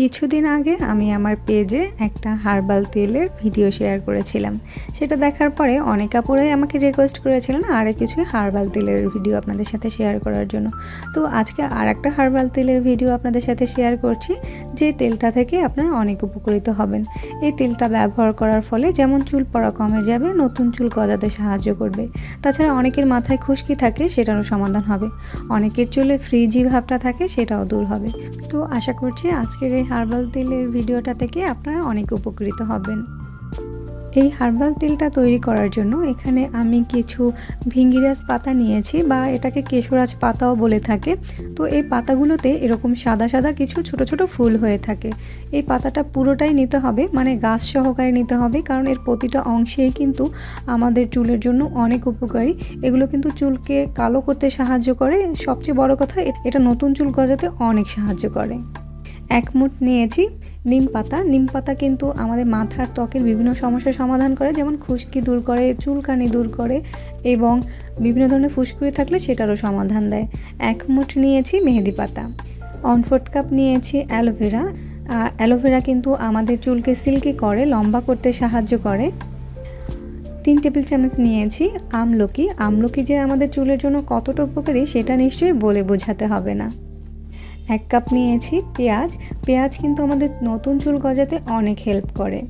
কিছুদিন আগে আমি আমার পেজে একটা হার্বাল তেলের ভিডিও শেয়ার করেছিলাম। সেটা দেখার পরে অনেক আপুরাই আমাকে রিকোয়েস্ট করেছিলেন আরে কিছু হার্বাল তেলের ভিডিও আপনাদের সাথে শেয়ার করার জন্য। তো আজকে আর একটা হার্বাল তেলের ভিডিও আপনাদের সাথে শেয়ার করছি, যে তেলটা থেকে আপনারা অনেক উপকৃত হবেন। এই তেলটা ব্যবহার করার ফলে যেমন চুল পড়া কমে যাবে, নতুন চুল গজাতে সাহায্য করবে। তাছাড়া অনেকের মাথায় খুশকি থাকে, সেটারও সমাধান হবে। অনেকের চুলে ফ্রিজি ভাবটা থাকে, সেটাও দূর হবে। তো আশা করছি আজকের এই হার্বাল তেলের ভিডিওটা থেকে আপনারা অনেক উপকৃত হবেন। এই হার্বাল তেলটা তৈরি করার জন্য এখানে আমি কিছু ভিঙ্গিরাজ পাতা নিয়েছি বা এটাকে কেশরাজ পাতাও বলে থাকে। তো এই পাতাগুলোতে এরকম সাদা সাদা কিছু ছোট ছোট ফুল হয়ে থাকে। এই পাতাটা পুরোটাই নিতে হবে মানে গাছ সহকারে নিতে হবে, কারণ এর প্রতিটা অংশেই কিন্তু আমাদের চুলের জন্য অনেক উপকারী। এগুলো কিন্তু চুলকে কালো করতে সাহায্য করে। সবচেয়ে বড় কথা এটা নতুন চুল গজাতে অনেক সাহায্য করে। এক মুঠ নিয়েছি। নিম পাতা। নিম পাতা কিন্তু আমাদের মাথার ত্বকের বিভিন্ন সমস্যার সমাধান করে, যেমন খুশকি দূর করে, চুলকানি দূর করে এবং বিভিন্ন ধরনের ফুসকুড়ি থাকলে সেটারও সমাধান দেয়। এক মুঠ নিয়েছি মেহেদি পাতা। ওয়ান ফোর্থ কাপ নিয়েছি অ্যালোভেরা। অ্যালোভেরা কিন্তু আমাদের চুলকে সিল্কি করে, লম্বা করতে সাহায্য করে। তিন টেবিল চামচ নিয়েছি আমলকি। আমলকি যে আমাদের চুলের জন্য কতটা উপকারী, সেটা নিশ্চয়ই বলে বোঝাতে হবে না। এক কাপ নিয়েছি পেঁয়াজ। পেঁয়াজ কিন্তু আমাদের নতুন চুল গজাতে অনেক হেল্প করে।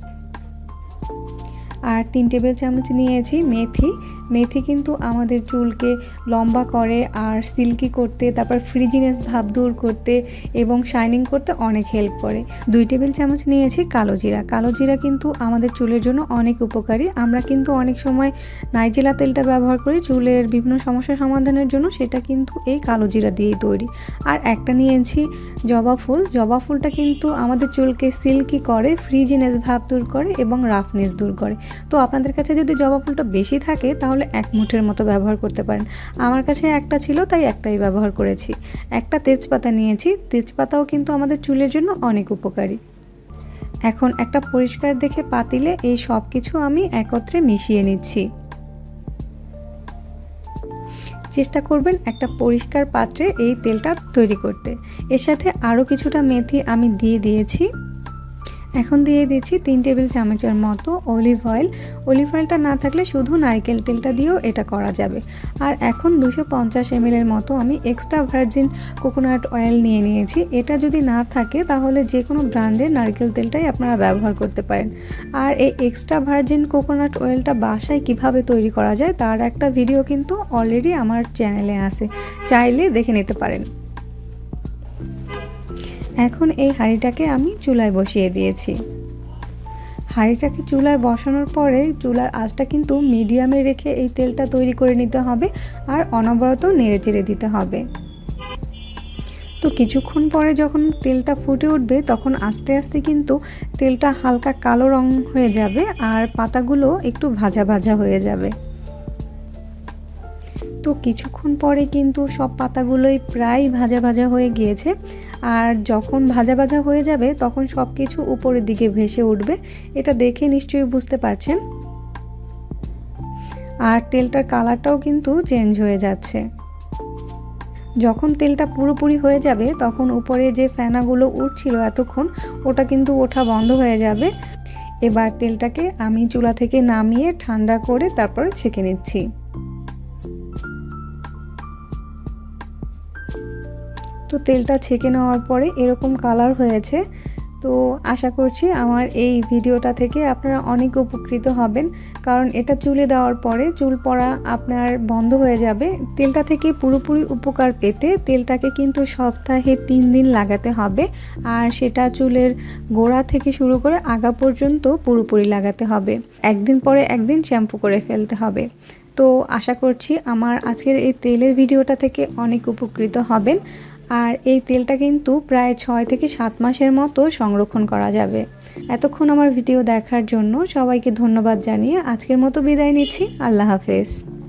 আর তিন টেবিল চামচ নিয়েছি মেথি। মেথি কিন্তু আমাদের চুলকে লম্বা করে আর সিল্কি করতে, তারপর ফ্রিজিনেস ভাব দূর করতে এবং শাইনিং করতে অনেক হেল্প করে। দুই টেবিল চামচ নিয়েছি কালো জিরা। কালো জিরা কিন্তু আমাদের চুলের জন্য অনেক উপকারী। আমরা কিন্তু অনেক সময় নাইজেলা তেলটা ব্যবহার করি চুলের বিভিন্ন সমস্যা সমাধানের জন্য, সেটা কিন্তু এই কালো জিরা দিয়েই তৈরি। আর একটা নিয়েছি জবা ফুল। জবা ফুলটা কিন্তু আমাদের চুলকে সিল্কি করে, ফ্রিজিনেস ভাব দূর করে এবং রাফনেস দূর করে। তো আপনাদের কাছে যদি জবা ফুলটা বেশি থাকে, তাহলে এক মুঠের মতো ব্যবহার করতে পারেন। আমার কাছে একটা ছিল, তাই একটাই ব্যবহার করেছি। একটা তেজপাতা নিয়েছি, তেজপাতাও কিন্তু আমাদের চুলের জন্য অনেক উপকারী। এখন একটা পরিষ্কার দেখে পাতিলে এই সব কিছু আমি একত্রে মিশিয়ে নিচ্ছি। চেষ্টা করবেন একটা পরিষ্কার পাত্রে এই তেলটা তৈরি করতে। এর সাথে আরও কিছুটা মেথি আমি দিয়ে দিয়েছি। এখন দিয়ে দিচ্ছি তিন টেবিল চামচের মতো অলিভ অয়েল অলিভ অয়েলটা না থাকলে শুধু নারকেল তেলটা দিয়েও এটা করা যাবে। আর এখন দুশো পঞ্চাশ এমএলের মতো আমি এক্সট্রা ভার্জিন কোকোনাট অয়েল নিয়ে নিয়েছি। এটা যদি না থাকে, তাহলে যে কোনো ব্র্যান্ডের নারকেল তেলটাই আপনারা ব্যবহার করতে পারেন। আর এই এক্সট্রা ভার্জিন কোকোনাট অয়েলটা বাসায় কীভাবে তৈরি করা যায়, তার একটা ভিডিও কিন্তু অলরেডি আমার চ্যানেলে আছে। চাইলে দেখে নিতে পারেন। এখন এই হাঁড়িটাকে আমি চুলায় বসিয়ে দিয়েছি। হাঁড়িটাকে চুলায় বসানোর পরে চুলার আঁচটা কিন্তু মিডিয়ামে রেখে এই তেলটা তৈরি করে নিতে হবে আর অনবরত নেড়ে চেড়ে দিতে হবে। তো কিছুক্ষণ পরে যখন তেলটা ফুটে উঠবে তখন আস্তে আস্তে কিন্তু তেলটা হালকা কালো রং হয়ে যাবে আর পাতাগুলো একটু ভাজা ভাজা হয়ে যাবে। তো কিছুক্ষণ পরে কিন্তু সব পাতাগুলোই প্রায় ভাজা ভাজা হয়ে গিয়েছে। আর যখন ভাজা ভাজা হয়ে যাবে, তখন সব কিছু উপরের দিকে ভেসে উঠবে। এটা দেখে নিশ্চয়ই বুঝতে পারছেন। আর তেলটার কালারটাও কিন্তু চেঞ্জ হয়ে যাচ্ছে। যখন তেলটা পুরোপুরি হয়ে যাবে, তখন উপরে যে ফেনাগুলো উঠছিল এতক্ষণ, ওটা কিন্তু ওঠা বন্ধ হয়ে যাবে। এবার তেলটাকে আমি চুলা থেকে নামিয়ে ঠান্ডা করে তারপরে ছেঁকে নিচ্ছি। তো তেলটা ছেঁকে নেওয়ার পরে এরকম কালার হয়েছে। তো আশা করছি আমার এই ভিডিওটা থেকে আপনারা অনেক উপকৃত হবেন। কারণ এটা চুলে দেওয়ার পরে চুল পড়া আপনার বন্ধ হয়ে যাবে। তেলটা থেকে পুরোপুরি উপকার পেতে তেলটাকে কিন্তু সপ্তাহে তিন দিন লাগাতে হবে। আর সেটা চুলের গোড়া থেকে শুরু করে আগা পর্যন্ত পুরোপুরি লাগাতে হবে। একদিন পরে একদিন শ্যাম্পু করে ফেলতে হবে। তো আশা করছি আমার আজকের এই তেলের ভিডিওটা থেকে অনেক উপকৃত হবেন। আর এই তেলটা কিন্তু প্রায় ছয় থেকে সাত মাসের মতো সংরক্ষণ করা যাবে। এতক্ষণ আমার ভিডিও দেখার জন্য সবাইকে ধন্যবাদ জানিয়ে আজকের মতো বিদায় নিচ্ছি। আল্লাহ হাফেজ।